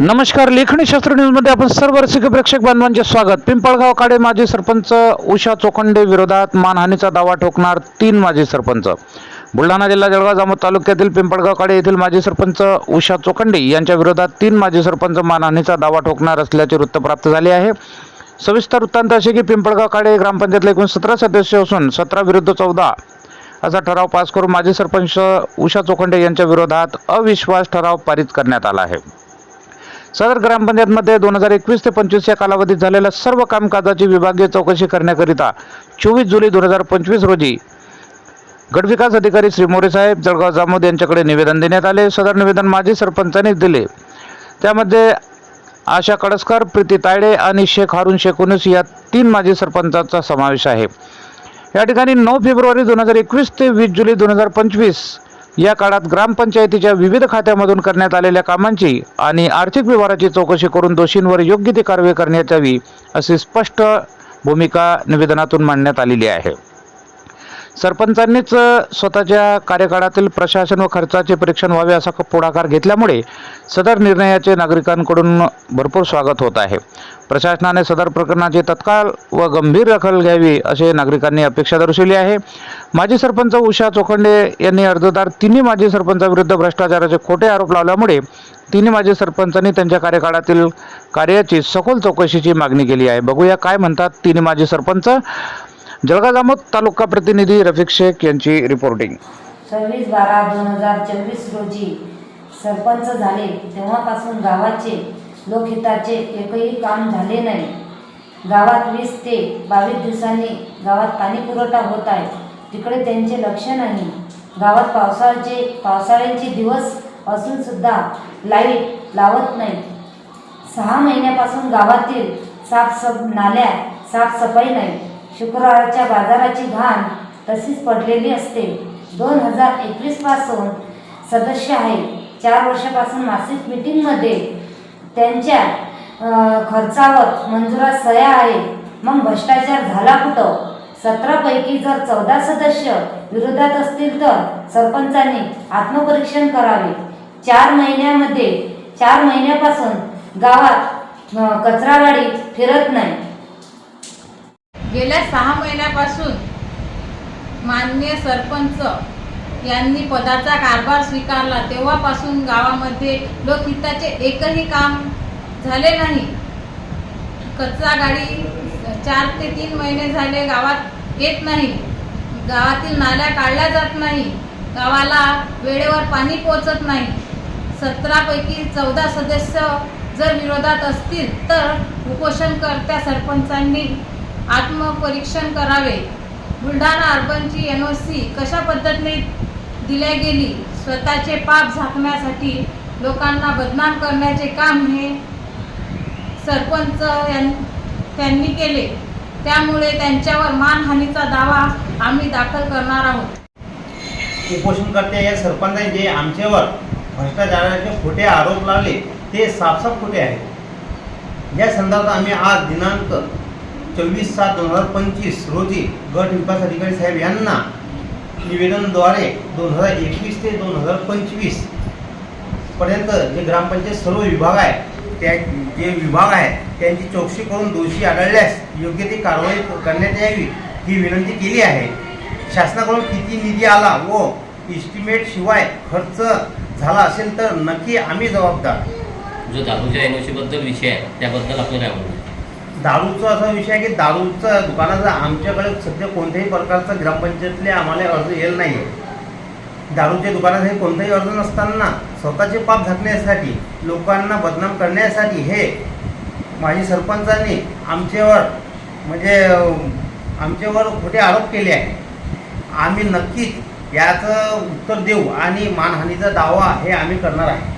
नमस्कार लेखणी शास्त्र न्यूजमध्ये आपण सर्व रसिक प्रेक्षक बांधवांचे स्वागत. पिंपळगाव काडे माजी सरपंच उषा चोखंडे विरोधात मानहानीचा दावा ठोकणार तीन माजी सरपंच. बुलढाणा जिल्हा जळगाव जामोद तालुक्यातील पिंपळगाव काडे येथील माजी सरपंच उषा चोखंडे यांच्या विरोधात तीन माजी सरपंच मानहानीचा दावा ठोकणार असल्याचे वृत्त प्राप्त झाले आहे. सविस्तर वृत्तांत असे की पिंपळगाव काडे ग्रामपंचायतला एकूण सतरा सदस्य असून सतरा विरुद्ध चौदा असा ठराव पास करून माजी सरपंच उषा चोखंडे यांच्या विरोधात अविश्वास ठराव पारित करण्यात आला आहे. सदर ग्रामपंचायतमध्ये दोन हजार एकवीस ते पंचवीस या कालावधीत झालेल्या सर्व कामकाजाची विभागीय चौकशी करण्याकरिता चोवीस जुलै दोन हजार पंचवीस रोजी गटविकास अधिकारी श्री मोरे साहेब जळगाव जामोद यांच्याकडे निवेदन देण्यात आले. सदर निवेदन माजी सरपंचांनी दिले. त्यामध्ये आशा कडसकर प्रीती तायडे आणि शेख हारून शेखुनस या तीन माजी सरपंचांचा समावेश आहे. या ठिकाणी नऊ फेब्रुवारी दोन हजार एकवीस ते वीस जुलै दोन हजार पंचवीस या काळात ग्रामपंचायतीच्या विविध खात्यामधून करण्यात आलेल्या कामांची आणि आर्थिक व्यवहाराची चौकशी करून दोषींवर योग्य ती कारवाई करण्यात यावी अशी स्पष्ट भूमिका निवेदनातून मांडण्यात आलेली आहे. सरपंचांनीच स्वतःच्या कार्यकाळातील प्रशासन व खर्चाचे परीक्षण व्हावे असा पुढाकार घेतल्यामुळे सदर निर्णयाचे नागरिकांकडून भरपूर स्वागत होत आहे. प्रशासनाने सदर प्रकरणाची तत्काळ व गंभीर दखल घ्यावी असे नागरिकांनी अपेक्षा दर्शवली आहे. माजी सरपंच उषा चोखंडे यांनी अर्जदार तिन्ही माजी सरपंचाविरुद्ध भ्रष्टाचाराचे खोटे आरोप लावल्यामुळे तिन्ही माजी सरपंचांनी त्यांच्या कार्यकाळातील कार्याची सखोल चौकशीची मागणी केली आहे. बघूया काय म्हणतात तिन्ही माजी सरपंच. जळगाव जामोद तालुका प्रतिनिधी रफिक शेख यांची रिपोर्टिंग सव्वीस बारा दोन हजार चोवीस रोजी सरपंच झाले. तेव्हापासून गावाचे लोकहिताचे एकही काम झाले नाही. गावात वीस ते बावीस दिवसांनी गावात पाणी पुरवठा होत आहे. तिकडे त्यांचे लक्ष नाही. गावात पावसाळ्याचे पावसाळ्याचे दिवस असून सुद्धा लाइट लावत नाही. सहा महिन्यापासून गावातील साफसफ नाल्या साफसफाई नाही. शुक्रवारच्या बाजाराची घाण तशीच पडलेली असते. दोन हजार एकवीसपासून सदस्य आहे चार वर्षापासून मासिक मीटिंगमध्ये त्यांच्या खर्चावर मंजुरात सह्या आहे मग भ्रष्टाचार झाला कुठं? सतरापैकी जर चौदा सदस्य विरोधात असतील तर सरपंचांनी आत्मपरीक्षण करावे. चार महिन्यामध्ये चार महिन्यापासून गावात कचरावाडी फिरत नाही. गेल्या सहा महिन्यापासून माननीय सरपंच यांनी पदाचा कारभार स्वीकारला. तेव्हापासून गावामध्ये लोकहिताचे एकही काम झाले नाही. कचरा गाडी चार ते तीन महिने झाले गावात येत नाही. गावातील नाल्या काढल्या जात नाही. गावाला वेळेवर पाणी पोचत नाही. सतरापैकी चौदा सदस्य जर विरोधात असतील तर उपोषणकर्त्या सरपंचांनी आत्मपरीक्षण करावे. बुलढाणा अर्बनची एन ओ सी कशा पद्धतीने दिल्या गेली? स्वतःचे पाप झाकण्यासाठी लोकांना बदनाम करण्याचे काम हे सरपंच यां त्यांनी केले. त्यामुळे त्यांच्यावर मानहानीचा दावा आम्ही दाखल करणार आहोत. उपोषणकर्ते या सरपंचाने जे आमच्यावर भ्रष्टाचाराचे खोटे आरोप लावले ते साफसाफ खोटे आहेत. या संदर्भात आम्ही आज दिनांक चोवीस सात दोन हजार पंचवीस रोजी गट विकास अधिकारी साहेब यांना निवेदनद्वारे दोन हजार एकवीस ते दोन हजार पंचवीसपर्यंत जे ग्रामपंचायत सर्व विभाग आहे त्या जे विभाग आहे त्यांची चौकशी करून दोषी आढळल्यास योग्य ती कारवाई करण्यात यावी ही विनंती केली आहे. शासनाकडून किती निधी आला व इस्टिमेट शिवाय खर्च झाला असेल तर नक्की आम्ही जबाबदार. जो दारूच्या एनओसीबद्दल विषय आहे त्याबद्दल आपल्याला काय दारूचा असा विषय आहे की दारूचा दुकानाचा आमच्याकडे सध्या कोणत्याही प्रकारचा ग्रामपंचायतले आम्हाला अर्ज येईल नाही आहे दारूच्या दुकानासाठी कोणताही अर्ज नसताना स्वतःचे पाप झाकण्यासाठी लोकांना बदनाम करण्यासाठी हे माजी सरपंचांनी आमच्यावर म्हणजे आमच्यावर खोटे आरोप केले आहे आम्ही नक्कीच याचं उत्तर देऊ आणि मानहानीचा दावा हे आम्ही करणार आहे.